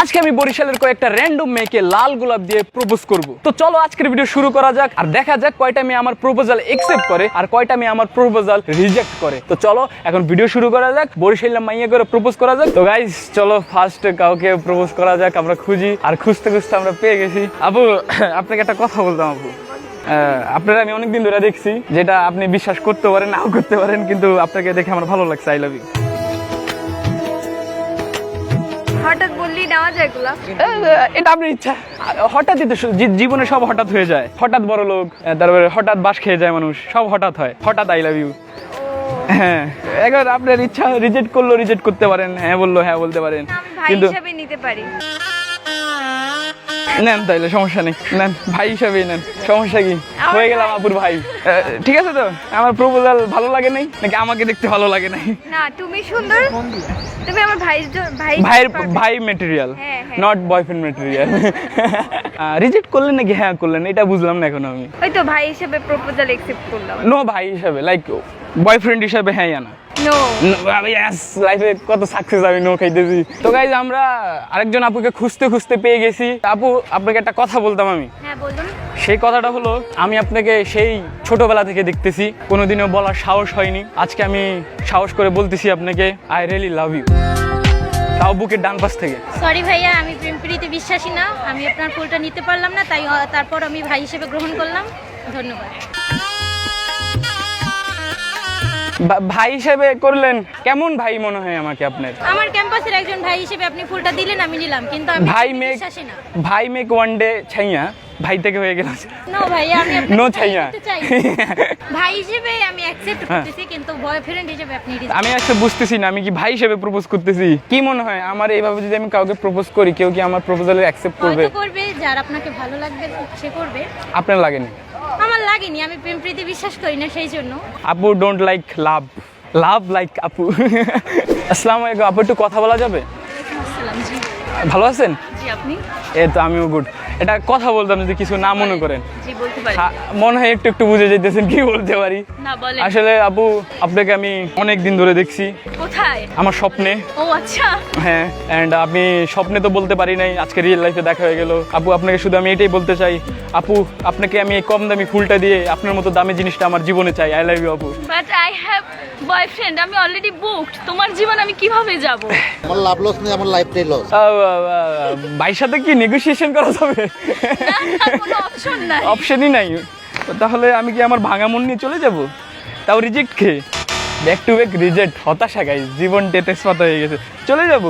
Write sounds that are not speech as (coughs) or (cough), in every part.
আজকে আমি বরিশালের কয়েকটা র্যান্ডম মেয়েকে লাল গোলাপ দিয়ে প্রপোজ করব। তো চলো আজকের ভিডিও শুরু করা যাক, আর দেখা যাক কয়টা মেয়ে আমার প্রপোজাল একসেপ্ট করে আর কয়টা মেয়ে আমার প্রপোজাল রিজেক্ট করে। তো চলো, এখন ভিডিও শুরু করা যাক বরিশালের মাইয়া করে প্রপোজ করা যাক। তো গাইজ চলো ফার্স্ট কাউকে প্রপোজ করা যাক, আমরা খুঁজি, আর খুঁজতে খুঁজতে আমরা পেয়ে গেছি। আপু (laughs) আপনাকে একটা কথা বলতাম আপু আপনারা আমি অনেকদিন ধরে দেখছি, যেটা আপনি বিশ্বাস করতে পারেন, নাও করতে পারেন, কিন্তু আপনাকে দেখে আমার ভালো লাগছে আই লাভ ইউ হঠাৎ বললি নেওয়া যায় এগুলা? এটা আপনার ইচ্ছা। হঠাৎই তো জীবনে সব হঠাৎ হয়ে যায়। হঠাৎ বড় লোক তারপরে হঠাৎ বাস খেয়ে যায় মানুষ সব হঠাৎ হয়। হঠাৎ আই লাভ ইউ হ্যাঁ এবার আপনার ইচ্ছা রিজেক্ট করল রিজেক্ট করতে পারেন। হ্যাঁ বলল হ্যাঁ বলতে পারেন। কিন্তু নিতে পারি। নেন তাইলে সমস্যা নেই নেন ভাই হিসাবেই নেন সমস্যা কি? হয়ে গেলাম আপুর ভাই। ঠিক আছে তো? আমার প্রপোজাল ভালো লাগে নাই নাকি আমাকে দেখতে ভালো লাগে নাই? না তুমি সুন্দর। তুমি আমার ভাই ভাই ভাইয়ের ভাই মেটেরিয়াল হ্যাঁ, হ্যাঁ। নট বয়ফ্রেন্ড মেটেরিয়াল রিজেক্ট করলেন নাকি? হ্যাঁ করলেন এটা বুঝলাম না এখন আমি। ওই তো ভাই হিসেবে প্রপোজাল একসেপ্ট করলাম। নো ভাই হিসাবে লাইক বয়ফ্রেন্ড হিসাবে হ্যাঁ নো। লাইফে কত সাকসেস আমি নো খাইতেছি। তো গাইজ আমরা আরেকজন আপুকে খুঁজতে খুঁজতে পেয়ে গেছি। আপু আপনাকে একটা কথা বলতাম আমি। হ্যাঁ সেই কথাটা হলো আমি আপনাকে সেই ছোটবেলা থেকে দেখতেছি। কোনোদিনও বলার সাহস হয়নি। আজকে আমি সাহস করে বলতেছি আপনাকে আই রিয়েলি লাভ ইউ তাও বুকের ডান পাশ থেকে। সরি ভাইয়া আমি প্রেম প্রীতি বিশ্বাসী না। আমি আপনার ফুলটা নিতে পারলাম না তাই তারপর আমি ভাই হিসেবে গ্রহণ করলাম। ধন্যবাদ। ভাই হিসেবে করলেন কেমন ভাই মনে হয় আমাকে আপনার? আমার ক্যাম্পাসের একজন ভাই হিসেবে আপনি ফুলটা দিলেন আমি নিলাম কিন্তু আমি ভাই মেক ভাই মেক ওয়ান ডে ছাইয়া ভাই থেকে হয়ে গেল। নো ভাইয়া আমি নো ছাইয়া। ভাই হিসেবে আমি অ্যাকসেপ্ট। করতেছি কিন্তু বয়ফ্রেন্ড হিসেবে আপনি আমি আজকে বুঝতেছি না আমি কি ভাই হিসেবে প্রপোজ করতেছি? কি মনে হয়? আমার এইভাবে যদি আমি কাউকে প্রপোজ করি কেউ কি আমার প্রপোজালে অ্যাকসেপ্ট করবে? করবে যার আপনাকে ভালো লাগবে সে করবে। আপনার লাগেনি? লাগেনি আমি প্রেম প্রীতি বিশ্বাস করি না সেই জন্য। আপু don't like love love like আপু। আসসালামু আলাইকুম আপু একটু কথা বলা যাবে? ভালো আছেন? জি আপনি? এই তো আমিও গুড এটা কথা বলতাম যদি কিছু না মনে করেন। জি বলতে পারি। মনে হয় একটু একটু বুঝে যেতেছেন কি বলতে পারি। আসলে আপু আপনাকে আমি অনেক দিন ধরে দেখছি। কোথায়? আমার স্বপ্নে। ও আচ্ছা। হ্যাঁ এন্ড আমি স্বপ্নে তো বলতে পারি নাই আজকে রিয়েল লাইফে দেখা হয়ে গেল। আপু আপনাকে শুধু আমি এটাই বলতে চাই। আপু আপনাকে আমি এই কম দামি ফুলটা দিয়ে আপনার মতো দামি জিনিসটা আমার জীবনে চাই। আই লাভ ইউ আপু বাট আই হ্যাভ বয়ফ্রেন্ড আমি অলরেডি বুকড তোমার জীবন আমি কীভাবে যাব? আমার লাভ লস নেই আমার লাইফটাই লস ভাইয়ের সাথে কি নেগোসিয়েশন করা যাবে? অপশনই নাই। তাহলে আমি কি আমার ভাঙা মন নিয়ে চলে যাব? তাও রিজেক্ট খেয়ে? ব্যাক টু ব্যাক রিজেক্ট হতাশা গাই জীবন তেজপাতা হয়ে গেছে। চলে যাব?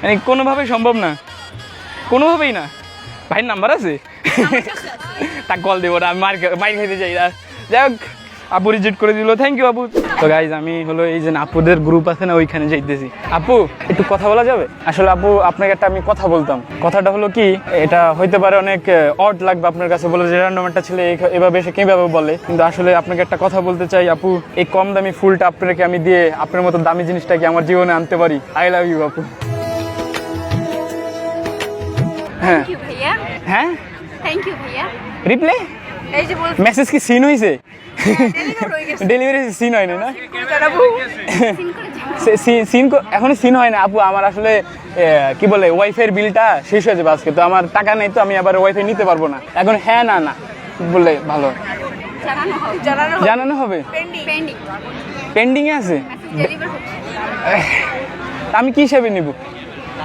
মানে কোনোভাবেই সম্ভব না। কোনোভাবেই না। ভাইয়ের নাম্বার আছে? তা কল দেবো না মার মাইর খেতে চাই যাই হোক। আপু রিজেক্ট করে দিল থ্যাংক ইউ আপু। তো গাইজ আমি হলো এই যে আপুদের গ্রুপ আছে না ওইখানে যাইতেছি। আপু একটু কথা বলা যাবে? আসলে আপু আপনাকে একটা আমি কথা বলতাম। কথাটা হলো কি এটা হইতে পারে অনেক অড লাগবে আপনার কাছে বলে যে র্যান্ডম একটা ছেলে এভাবে এসে কীভাবে বলে? কিন্তু আসলে আপনাকে একটা কথা বলতে চাই আপু এই কম দামি ফুলটা আপনাকে আমি দিয়ে আপনার মতো দামি জিনিসটাকে আমার জীবনে আনতে পারি। আই লাভ ইউ আপু। হ্যাঁ। হ্যাঁ? থ্যাংক ইউ ভাইয়া। রিপ্লে এই যে বল মেসেজ কি সিন হইছে? ডেলিভার গেছে ডেলিভারি সিন হয় না না সিন এখন সিন হয় না আপু। আমার আসলে কি বলে ওয়াইফাই বিলটা শেষ হয়ে যাবে আজকে। তো আমার টাকা নেই তো আমি আবার ওয়াইফাই নিতে পারব না। এখন হ্যাঁ না না বললে ভালো। জানানো হবে। জানানো হবে। জানানো হবে? পেন্ডিং পেন্ডিং পেন্ডিং এ আছে ডেলিভার (laughs) আমি কি হিসাবে নিব?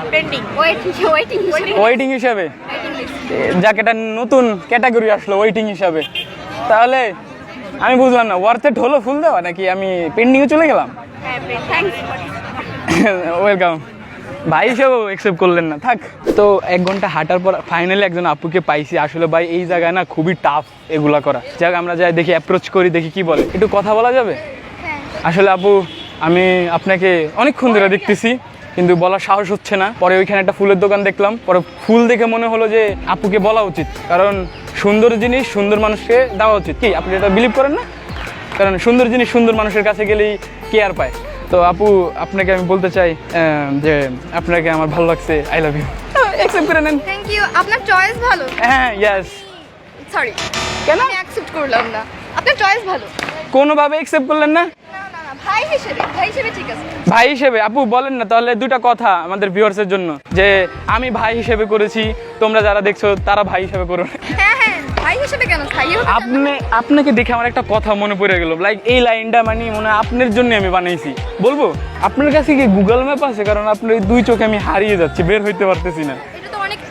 ওয়েটিং ওয়েটিং ওয়েটিং ওয়েটিং হিসাবে? যাক এটা নতুন ক্যাটাগরি আসলো ওয়েটিং হিসাবে। তাহলে আমি বুঝলাম না ওয়ার্থেট হলো ফুল দেওয়া নাকি আমি পেন্ডিংয়ে চলে গেলাম? হ্যাঁ ওয়েলকাম ভাই হিসেবেও একসেপ্ট করলেন না থাক। তো এক ঘণ্টা হাঁটার পর ফাইনালি একজন আপুকে পাইছি। আসলে ভাই এই জায়গায় না খুবই টাফ এগুলা করা। যাক আমরা যাই দেখি অ্যাপ্রোচ করি দেখি কি বলে। একটু কথা বলা যাবে? আসলে আপু আমি আপনাকে অনেকক্ষণ ধরে দেখতেছি। কিন্তু বলার সাহস হচ্ছে না। পরে ওইখানে একটা ফুলের দোকান দেখলাম। পরে ফুল দেখে মনে হলো যে আপুকে বলা উচিত। কারণ সুন্দর জিনিস সুন্দর মানুষকে দেওয়া উচিত। কি আপনি এটা বিলিভ করেন না? কারণ সুন্দর জিনিস সুন্দর মানুষের কাছে গেলেই কেয়ার পায়। তো আপু আপনাকে আমি বলতে চাই যে আপনাকে আমার ভালো লাগছে। আই লাভ ইউ অ্যাকসেপ্ট করে নেন। থ্যাংক ইউ আপনার চয়েস ভালো। হ্যাঁ ইয়াস সরি কেন? আমি অ্যাকসেপ্ট করলাম না। আপনার চয়েস ভালো। কোনোভাবে অ্যাকসেপ্ট করলেন না? ভাই হিসেবে ভাই হিসেবে ঠিক আছে। ভাই হিসেবে আপু বলেন না তাহলে দুটা কথা আমাদের ভিউয়ার্সের জন্য। যে আমি ভাই হিসেবে করেছি তোমরা যারা দেখছ তারা ভাই হিসেবে করো হ্যাঁ হ্যাঁ ভাই হিসেবে কেন? ভাইও আপনি আপনাকে দেখে আমার একটা কথা মনে পড়ে গেল। লাইক এই লাইনটা মানে মনে আপনার জন্য আমি বানাইছি। বলব? আপনার কাছে কি গুগল ম্যাপ আছে? কারণ আপনার দুই চোখে আমি হারিয়ে যাচ্ছি বের হইতে পারতেছি না।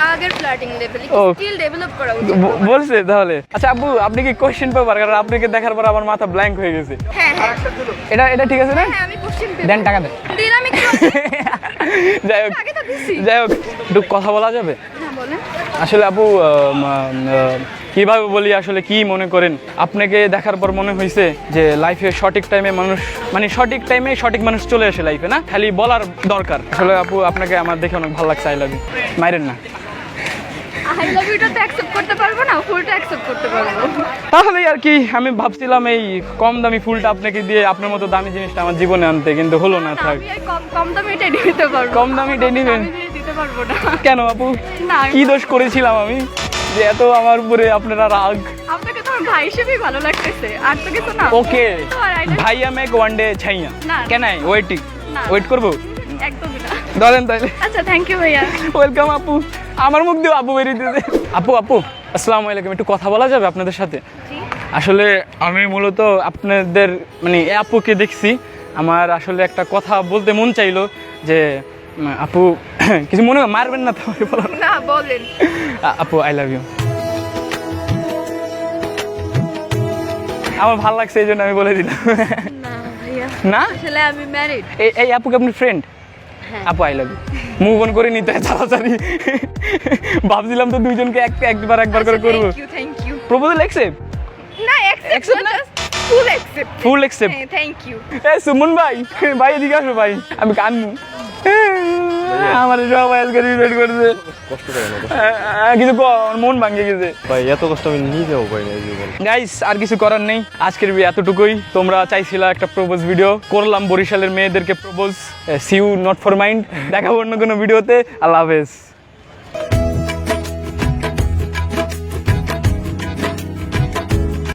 আগের ফ্লার্টিং লেভেল স্কিল ডেভেলপ করা উচিত বলছে তাহলে। আচ্ছা আপু আপনি কি কোশ্চেন পেপার কারণ আপনাকে দেখার পর আমার মাথা ব্ল্যাঙ্ক হয়ে গেছে। হ্যাঁ হ্যাঁ। এটা এটা ঠিক আছে না? হ্যাঁ আমি কোশ্চেন দেন টাকা দেন। দিলাম একটু (laughs) যাই হোক আগে তো দিছি। যাই হোক একটু কথা বলা যাবে? হ্যাঁ আসলে আপু কীভাবে বলি আসলে কি মনে করেন? আপনাকে দেখার পর মনে হয়েছে যে লাইফে সঠিক টাইমে মানুষ মানে সঠিক টাইমে সঠিক মানুষ চলে আসে লাইফে না? খালি বলার দরকার। আসলে আপু আপনাকে আমার দেখে অনেক ভালো লাগছে আই লাভ ইউ মাইরেন না। আই লাভ ইউটা তো অ্যাকসেপ্ট করতে পারব না ফুলটা অ্যাকসেপ্ট করতে পারব। তাহলেই আর কি আমি ভাবছিলাম এই কম দামি ফুলটা আপনাকে দিয়ে আপনার মতো দামি জিনিসটা আমার জীবনে আনতে কিন্তু হলো না থাক। আমি কম কম দামে এটা দিতে পারব। কম দামি এটা নিবেন। আমি দিতে পারব না। কেন আপু? না কি দোষ করেছিলাম আমি? যে এত আমার উপরে আপনারা রাগ। আপনাকে তো আমার ভাই হিসেবেই ভালো লাগতেছে আর তো কিছু না। ওকে ভাইয়া মেক ওয়ান ডে ছাইয়া। কেন ওয়েটিং ওয়েট করব? একদমই না। ধরেন তাইলে আচ্ছা থ্যাংক ইউ ভাইয়া। ওয়েলকাম আপু। আমার মুখ দিয়ে আপু বেরিয়ে দিতে আপু আপু আসসালামু আলাইকুম। একটু কথা বলা যাবে আপনাদের সাথে? আসলে আমি মূলত আপনাদের মানে আপুকে দেখছি। আমার আসলে একটা কথা বলতে মন চাইলো যে আপু (coughs) কিছু মনে মারবেন না তো আমাকে বলো না। বলেন। আপু আই লাভ ইউ আমার ভালো লাগছে এই জন্য আমি বলে দিলাম। না আসলে আমি ম্যারিড এই এই আপুকে আপনি ফ্রেন্ড আপু I love you move on করে নিতে হয় তাড়াতাড়ি। ভাবছিলাম তো দুইজনকে এক একবার একবার করে করব। থ্যাংক ইউ প্রপোজাল অ্যাকসেপ্ট না অ্যাকসেপ্ট না? ফুল অ্যাকসেপ্ট ফুল অ্যাকসেপ্ট হ্যাঁ থ্যাংক ইউ এ সুমন ভাই ভাই এদিকে আসো ভাই আমি কানমু আমার সব আজকে রিপেট করছে। কষ্ট করে না আ- আ- কিছু মন ভাঙে গেছে। ভাই এত কষ্ট আমি নিজেও পাই না গাইস আর কিছু করার নেই। আজকের এতটুকুই। তোমরা চাইছিলা একটা প্রপোজ ভিডিও করলাম বরিশালের মেয়েদেরকে প্রপোজ সিউ নট ফর মাইন্ড দেখাবো অন্য কোনো ভিডিওতে আল্লাহ হাফেজ।